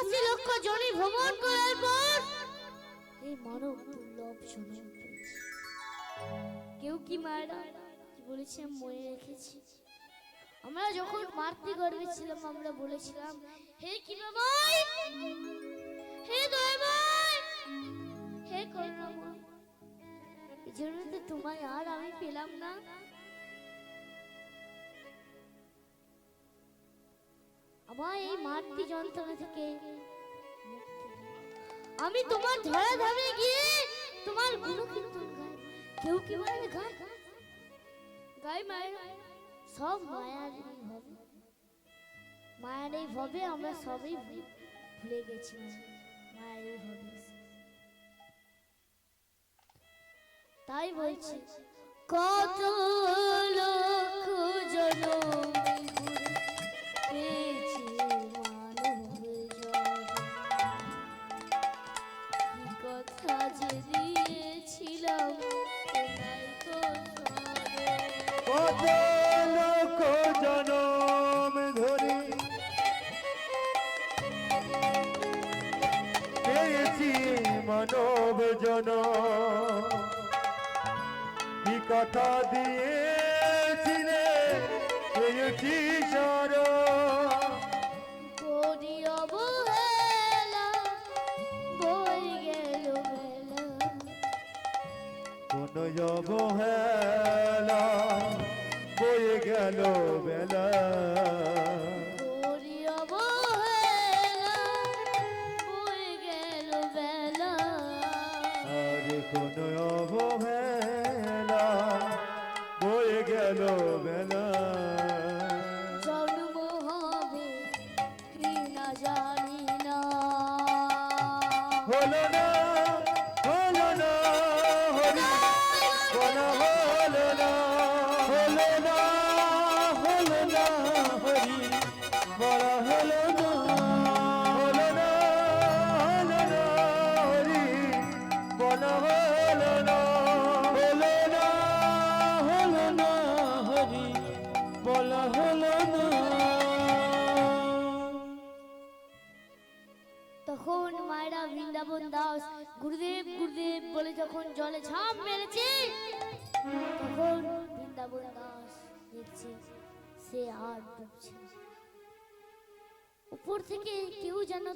চুরাশি লক্ষ জনি ভ্রমণ করার পর এই মানব কেউ কি মনে রেখেছি আমরা যখন মাতৃ গর্ভে ছিলাম, আমরা বলেছিলাম, হে হে হে এই জন্য তো তোমায় আর আমি পেলাম না। আমার এই মাতৃ যন্ত্রণা থেকে আমি তোমার ধরা গিয়ে তোমার গুরু কীর্তন গাই কেউ কি বলে গায়? গাই মায়ের সব মায়ার ভবে। মায়ের এই ভবে আমরা সবই ভুলে- ভুলে গেছি। মায়ের এই ভবে। তাই বলছি কত লোক যে দিয়েছিলাম। লোক জনম ধরে পেয়েছি কথা দিয়েছিলে পেয়েছি অবহেলা বয়ে গেল বেলা।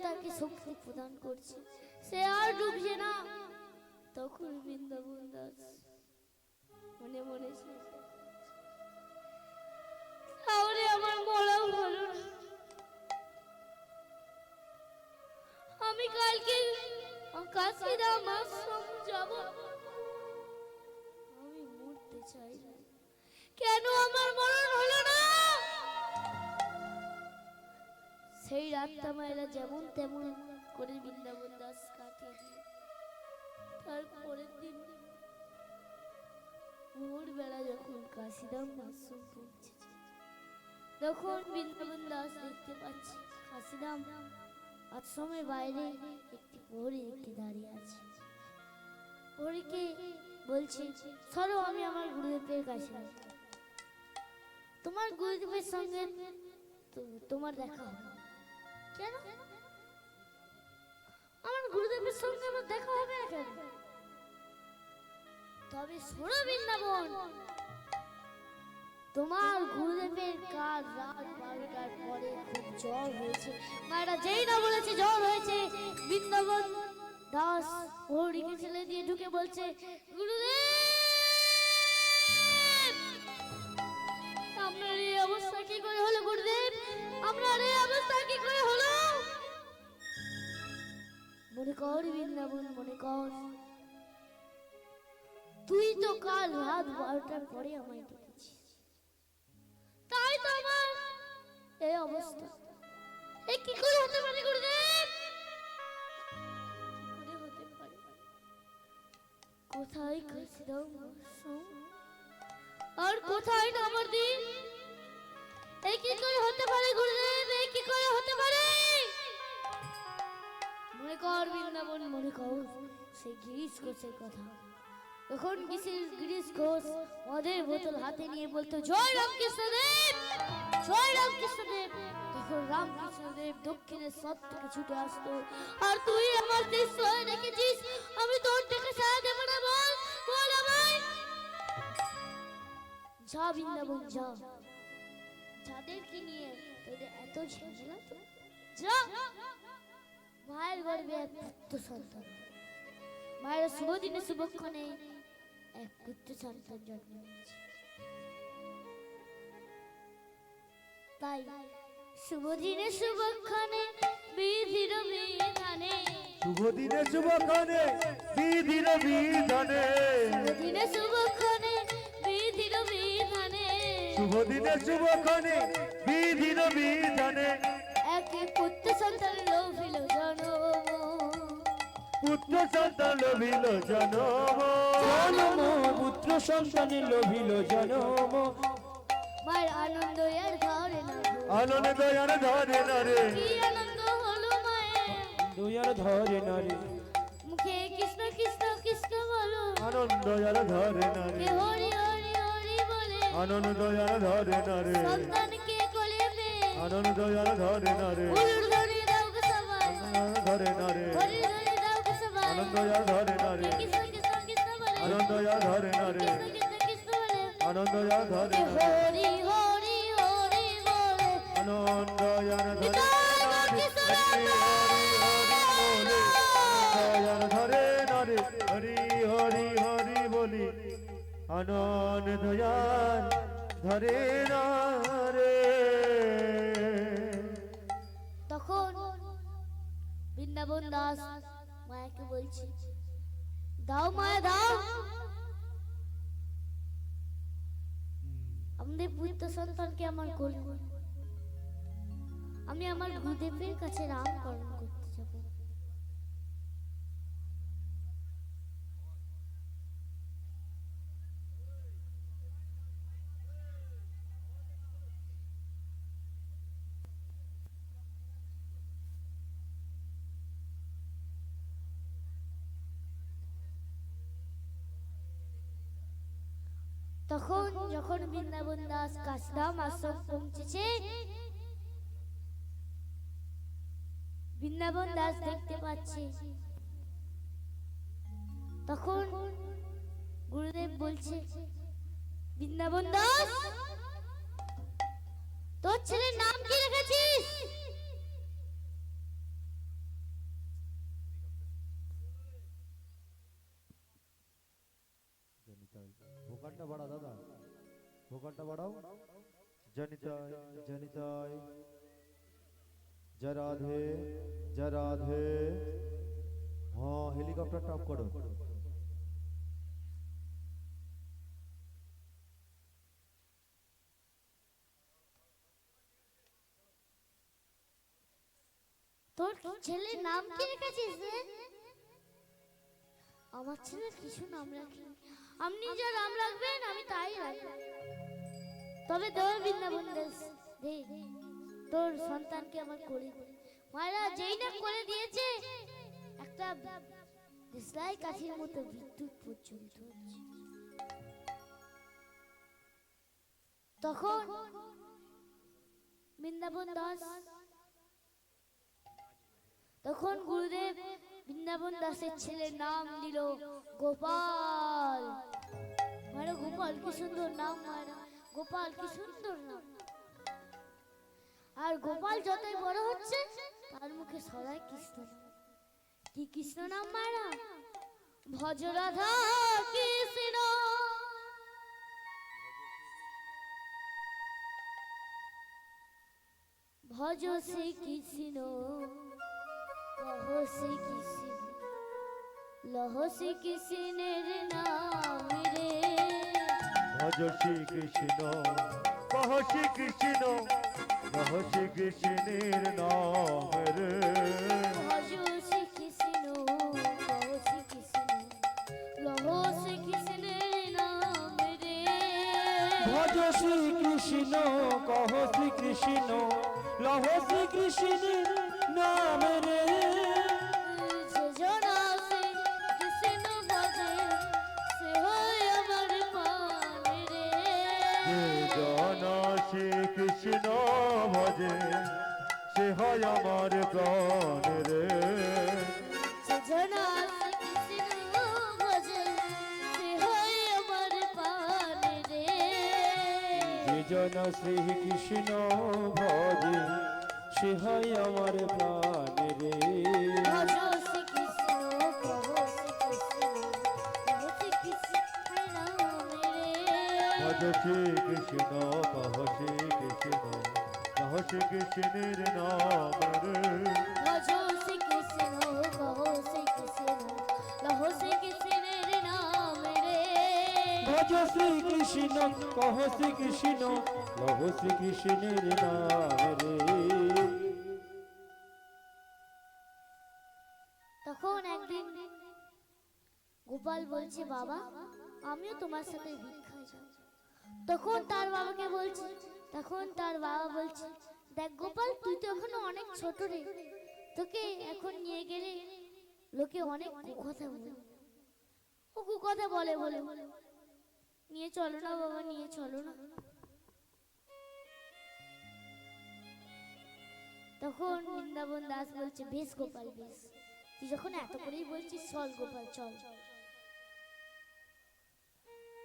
তাকে শক্তি প্রদান করছে? সে আর ডুবছে না। তখন বৃন্দাবন দাস মনে মনে তাহলে আমার আমি কালকে কেন আমার মরণ হলো না? সেই রাতটা মায়েরা যেমন তেমন করে বৃন্দাবন দাস কাটিয়ে দিয়ে তারপরের দিন ভোরবেলা যখন কাশিরাম আশ্রম পৌঁছেছে, তখন বৃন্দাবন দাস দেখতে পাচ্ছে কাশিরাম আশ্রমের বাইরে একটি পরী একটি দাঁড়িয়ে আছে। পরীকে বলছে, সরো, আমি আমার গুরুদেবের কাছে। তোমার গুরুদেবের সঙ্গে তোমার দেখা হবে। কেন? আমার গুরুদেবের সঙ্গে আমার দেখা হবে না কেন? তবে শোনো, বৃন্দাবন। তোমার গুরুদেবের কাল রাত বারোটার পরে খুব জ্বর হয়েছে। মায়েরা যেই না বলেছে জ্বর হয়েছে, বৃন্দাবন দাস ছেলে দিয়ে ঢুকে বলছে, গুরুদেব! আপনার এই অবস্থা কি করে হলো, গুরুদেব? আপনার এই অবস্থা কি করে হলো? মনে কর বৃন্দাবন মনে কর। তুই তো কাল রাত বারোটার পরে আমায় ডেকেছিস। তাই তো আমার। এই অবস্থা। এ কি করে হতে পারে গুরুদেব? কোথায় কাশিরাম? আর কোথায় নামার দিন? এ কি হতে নিয়ে বলতো, জয় রামকৃষ্ণ দেব জয় রামকৃষ্ণ দেব তখন রামকৃষ্ণদেব দক্ষিণের সব থেকে ছুটে আসতো, আর তুই আমার দৃশ্য রেখেছিস আমি তোর থেকে সারা বল যা বৃন্দাবন, যা। যাদেরকে নিয়ে তোদের এত যা মায়ের গর্বে এক পুত্র সন্তান। মায়ের শুভ দিনে শুভক্ষণে এক পুত্র সন্তান জন্ম নিয়েছে তাই শুভ দিনে শুভক্ষণে বিধির বিধানে। শুভ দিনে শুভক্ষণে বিধির বিধানে। শুভ দিনে শুভক্ষণে শুভ দিনে শুভক্ষণে বিধির বিধানে। একে পুত্র সন্তান লোভিল জনম। পুত্র সন্তান লভিল জনম। জনম পুত্র সন্তানে লোভিল জনম। আনন্দ আর ধরে না। আনন্দ দয়ার ধরে না রে। কি আনন্দ হলো মায়ের? দুয়ার ধরে নারে মুখে কৃষ্ণ কৃষ্ণ কৃষ্ণ বলো। আনন্দ দয়ার ধরে না রে। হরি আনন্দ দয়ার ধরে না রে। সন্তানকে কোলে পেয়ে আনন্দ দয়ার ধরে না রে। উলুর ধরে দাও গো সবাই। আনন্দ ধরে না রে। হরি ধরে দাও গো সবাই। আনন্দ দয়ার ধরে না রে। আনন্দ দয়ার ধরে না রে। আনন্দ দয়ার ধরে না রে। হরি হরি হরি বলে। আনন্দ দয়ার ধরে না রে। আনন্দ দয়ার ধরে রে। তখন বৃন্দাবন দাস মায়াকে বলছে, দাও মায়া, দাও। আমাদের পুত্র সন্তানকে আমার কোলে নাও। আমি আমার গুরুদেবের কাছে রামকরণ করতে যাব তখন যখন বৃন্দাবন দাস কাশরাম আশ্রম পৌঁছেছে, বৃন্দাবন দাস দেখতে পাচ্ছে। তখন গুরুদেব বলছে, বৃন্দাবন দাস, তোর ছেলের নাম কি রেখেছিস? ভোকানটা বাড়া দাদা। ভোকানটা বাড়াও। জনিতায় জনিতায় জয় রাধে জয় রাধে। হ্যাঁ হেলিকপ্টার টপ করো। তোর ছেলের নাম কি রেখেছিস আমার ছেলে কিছু নাম রাখিনি আপনি যা নাম রাখবেন, আমি তাই রাখব। তবে তোর বৃন্দাবন দেশ দে, তোর সন্তানকে আমার করে দে। মায়েরা যেই না করে দিয়েছে, একটা দেশলাই কাঠির মতো বিদ্যুৎ পর্যন্ত তখন বৃন্দাবন দাস, তখন গুরুদেব বৃন্দাবন দাসের ছেলের নাম দিল গোপাল। মানে গোপাল, কি সুন্দর নাম। মায়েরা গোপাল, কি সুন্দর নাম। আর গোপাল যতই বড় হচ্ছে, তার মুখে সদাই কৃষ্ণ। কি কৃষ্ণ নাম, মায়েরা? ভজ রাধা কৃষ্ণ। ভজ শ্রী কৃষ্ণ, কহ শ্রী কৃষ্ণ। লহ শ্রী কৃষ্ণের নাম রে ভজ শ্রী কৃষ্ণ কহ শ্রী কৃষ্ণ কহ শ্রী কৃষ্ণের নাম রে ভজ শ্রী কৃষ্ণ কহ শ্রী কৃষ্ণ লহ শ্রী কৃষ্ণের নাম রে ভজ শ্রী কৃষ্ণ কহ শ্রী কৃষ্ণ লহ শ্রী কৃষ্ণের নাম রে যে কৃষ্ণ ভজে সে হয় আমার প্রাণ রে। জন শ্রী কৃষ্ণ ভজে সে হয় আমার প্রাণ রে। কহ শ্রীকৃষ্ণ নাম রে শ্রী কৃষ্ণ কহ কৃষ্ণের নাম রে। ভজ শ্রীকৃষ্ণ কহ শ্রীকৃষ্ণ লহ শ্রীকৃষ্ণের নাম রে। ভজ শ্রীকৃষ্ণ কহ শ্রীকৃষ্ণ লহ শ্রীকৃষ্ণের নাম রে। তখন একদিন গোপাল বলছে বাবা আমিও তোমার সাথে তখন তার বাবাকে বলছে, তখন তার বাবা বলছে, দেখ গোপাল, তুই তো এখনও অনেক ছোট রে। তোকে এখন নিয়ে গেলে লোকে অনেক কথা বলে। ও কথা বলে বলে। নিয়ে চলো না বাবা, নিয়ে চলো না। তখন বৃন্দাবন দাস বলছে, বেশ গোপাল, বেশ। তুই যখন এত করেই বলছিস, চল গোপাল, চল।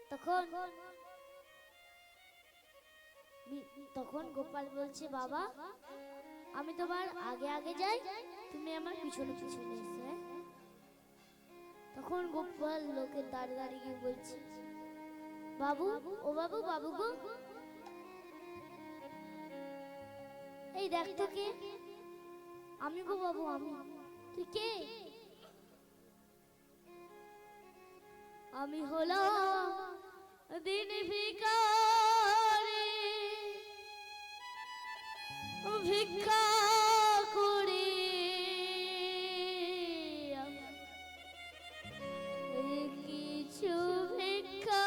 তখন তখন গোপাল বলছে, বাবা, আমি তোমার আগে আগে যাই, তুমি আমার পিছনে পিছনে এসে হ্যাঁ?" তখন গোপাল লোকের দাঁড়িয়ে দাঁড়িয়ে গিয়ে বলছে, বাবু, ও বাবু বাবু গো। এই দেখ তো আমি গো বাবু, আমি। তুই কে? আমি হলাম দিন ভিকারি ভিক্ষা করি কিছু ভিক্ষা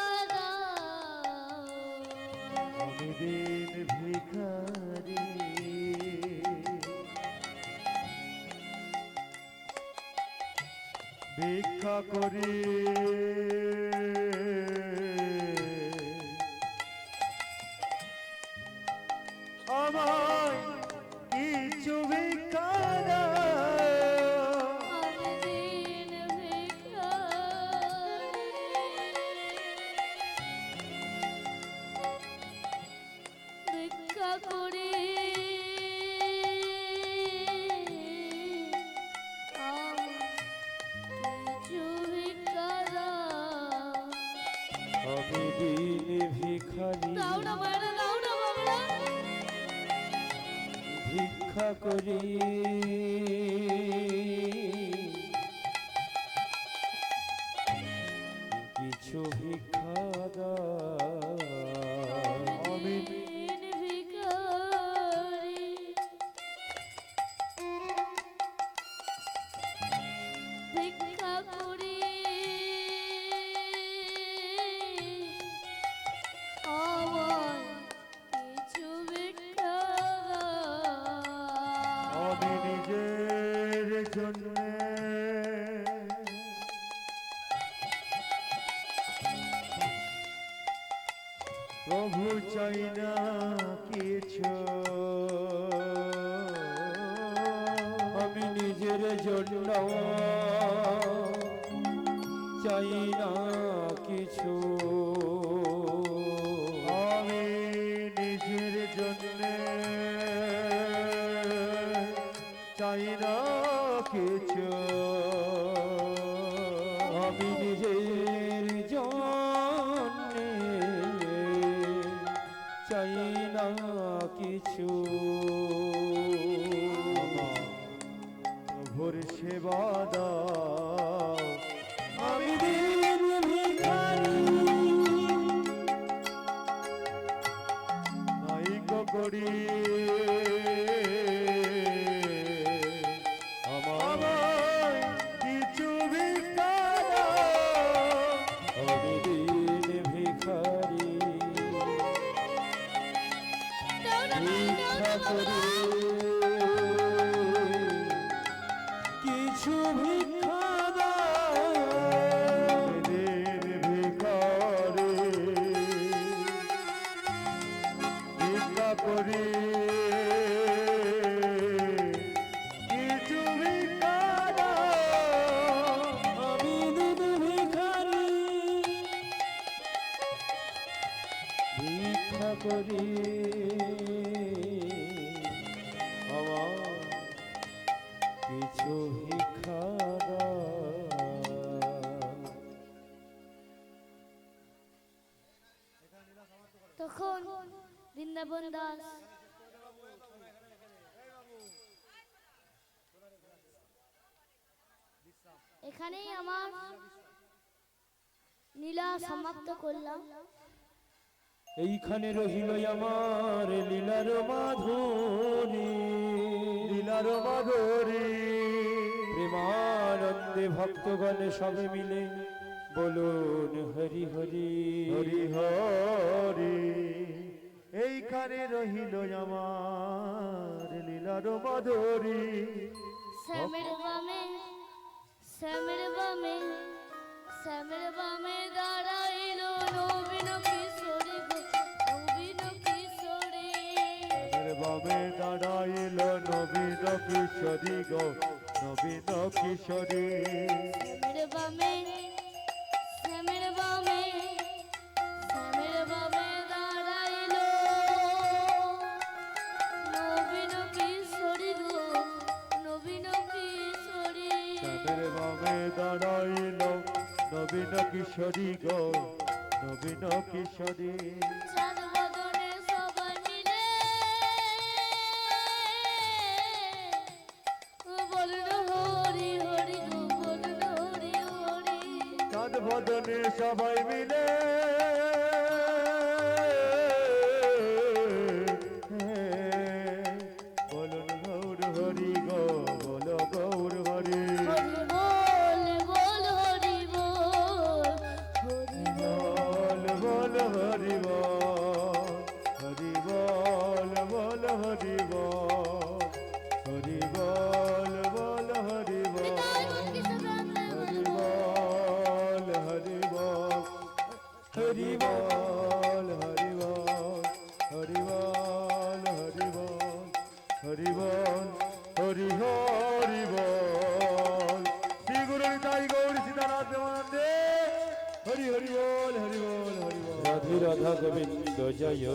দিন ভিখারি। ভিক্ষা করি। ভিক্ষা চাই না কিছু। আমি নিজের জন্য চাই না কিছু। করি এখানেই আমার লীলা সমাপ্ত করলাম। এইখানে রহিল আমার লীলার মাধুরী। লীলার মাধুরী। প্রেমানন্দে ভক্তগণে সবে মিলে বলুন হরি হরি। হরি হরি। এইখানে রহিল আমার লীলার মাধুরী। শ্যামের শ্যামের বামে শ্যামের বামে দাঁড়াইল নবীন কিশোরী গো নবীন কিশোরী। আমার বামে দাঁড়াইল নবীন কিশোরী গো নবীন কিশোরী। শ্যামের বামে নবীন কিশোরী গো নবীন কিশোরী। yo, yo.